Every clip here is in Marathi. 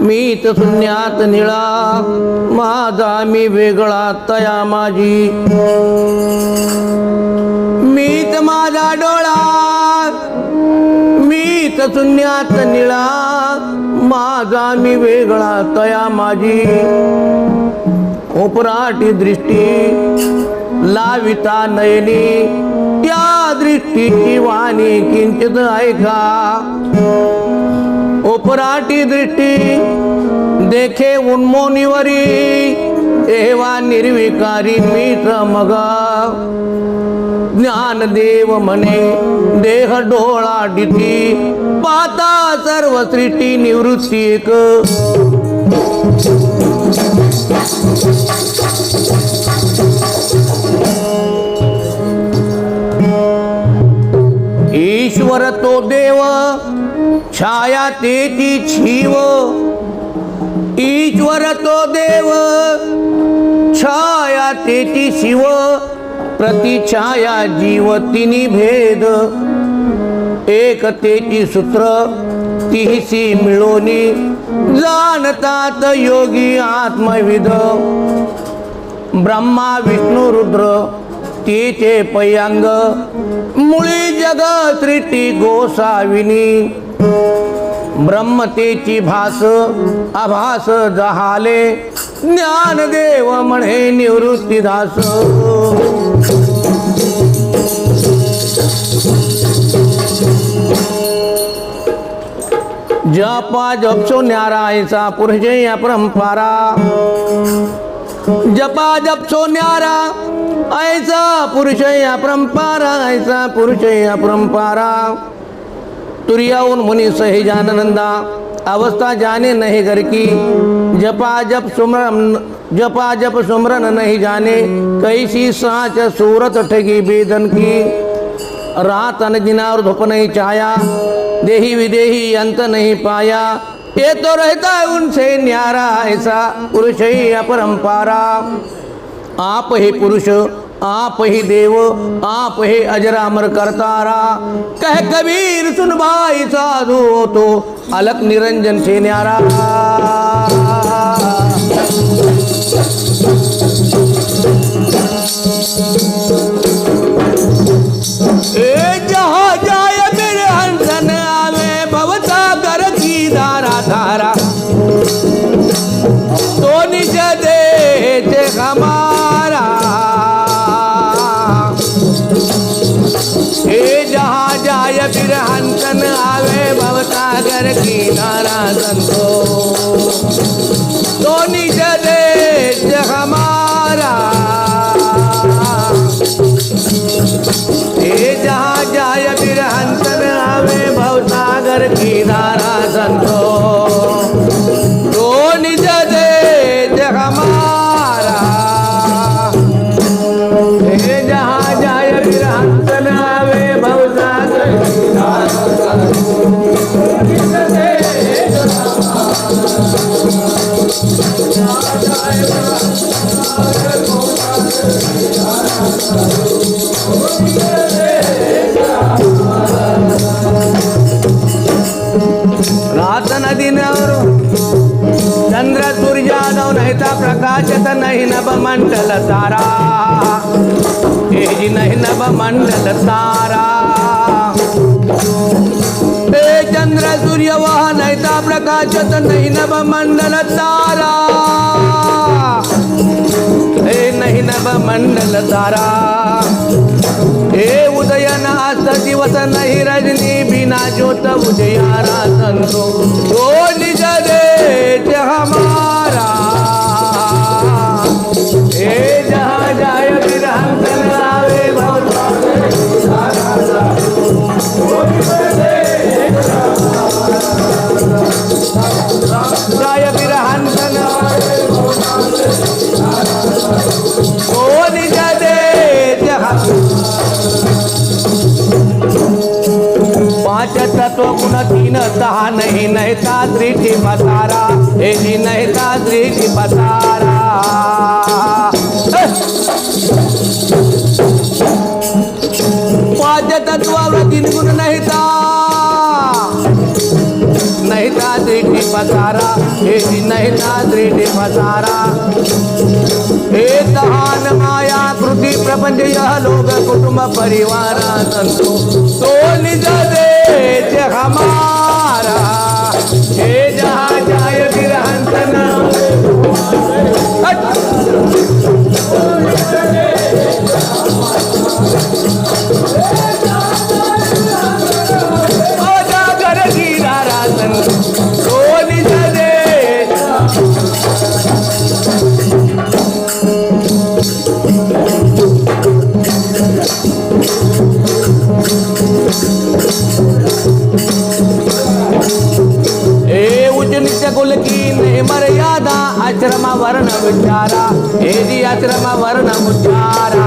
मीत शून्यात निळा माझा मी वेगळा तया माझी. मीत माझा डोळा मीत शून्यात निळा माझा मी वेगळा तया माझी. उपराटी दृष्टी लाविता नयनी त्या दृष्टीची वाणी किंचित ऐका. उपराटी दृष्टी देखे उन्मोनिवरी एवा निर्विकारी मित्र मगा ज्ञान ज्ञानदेव म्हणे देह डोळा डिती पाता सर्व सृष्टी निवृत्ती एक. परतो तो देव छाया तेची छीव ईश्वर तो देव छाया तेची शिव. प्रतिछाया जीव तिनी भेद. एक तेची सूत्र तिहिसी मिळोनी. जाणतात योगी आत्मविद. ब्रह्मा विष्णू रुद्र तेचे पयांग मुळी जग त्रिटी गोसाविनी. ब्रह्मतेची भास आभास जहाले ज्ञानदेव म्हणे निवृत्तीदास जपा जपसो न्यारायचा पुरुष या परंपरा. जपा जप सोन्यारा ऐसा पुरुष या ऐसा पुरुष या परंपरा तुरियाऊन मुनी सहिजानंदा अवस्था जाने नहीं घर की जपा जप सुमरन जपा जप सुमरन नहीं जाने कैसी साच सूरत ठगी बेदन की. रात अनगिना और धूप नहीं छाया देही विदेही अंत नहीं पाया. ये तो रहता है उनसे न्यारा ऐसा पुरुष ही अपरंपारा आप ही पुरुष आप ही देव आप ही अजरामर करतारा। कह कबीर सुन भाई साधु तो अलक निरंजन से न्यारा। फिर हंसन आवे भवसागर की नारा संतो। तो निज देश हमारा। हे जहाँ जाय बिर हंसन आवे भवसागर की नारा संतो। सूर्यादव प्रकाशत नाही नभ मंडल तारा. हे जी नभ मंडल तारा. हे चंद्र सूर्य वह नहिता प्रकाशत नाही नभ मंडल तारा. हे नाही नभ मंडल तारा. हे उदयन अस्त दिवस नाही रजनी बिना ज्योत उदयारा संतो. ओ निज दे हमारा. तो निज दे गुण तीन दहा नहीं नहता दृष्टि बतारा हे जी नहता दृष्टि पाद्य तत्वाला तीन गुण नाहीता. पसारा हे नाहीता दृढी पसारा. हे दहान माया कृती प्रपंच यह लोक कुटुंब परिवारा संतो तो निज दे हमारा. मर्यादा వరణ वर्ण ఏది हे వరణ आश्रमा वर्ण उच्चारा.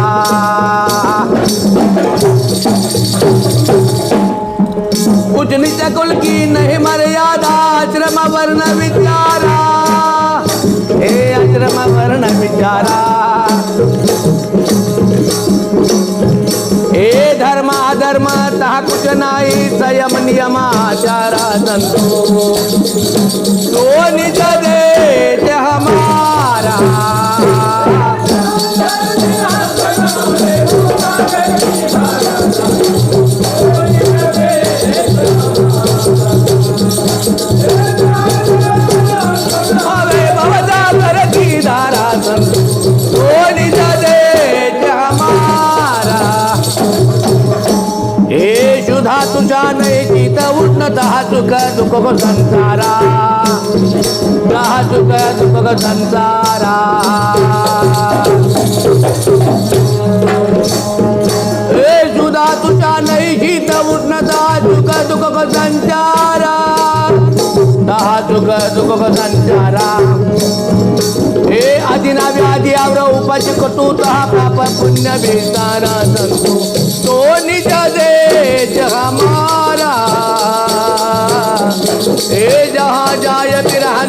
कुल की नाही मर्यादा आश्रम वर्ण विचारा. हे आश्रम वर्ण विचारा. हे धर्म अधर्म तहा कुछ नाही संयम नियमाचारा संतो तो निज दहा सुख दुख गो संसारा. दहा सुख दुख गो संसारा. हे सुधा तुझ्या नाही शीत उष्णता सुख दुख गो संसारा. हा सुख दुख गो संसारा. हे आदिना व्याधी आवर उपाशी कटू दहा पाप पुण्य बेतारा संतो तो निज देश हमारा.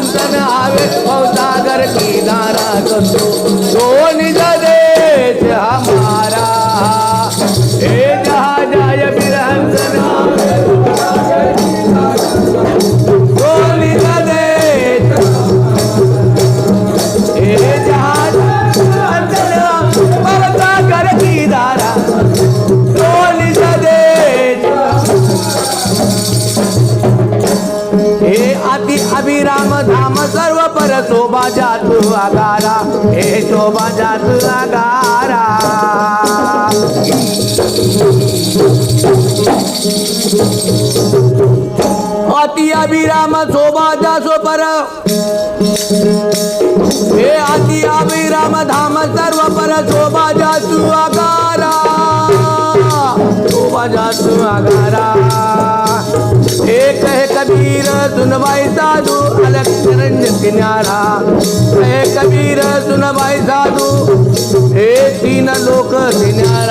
दर्शन आवे सागर की नारा संतो तो बजा अगारा, हे तो बजा अगारा। अति अभिराम शोभा दासो पर। हे अति अभिराम धाम सर्व पर शोभा जासु अगारा। शोभा जासु अगारा। हे कह कबीर सुन साधु अलग अरण्य किनारा हे कबीर सुनबाई साधू हे तीन लोक किनारा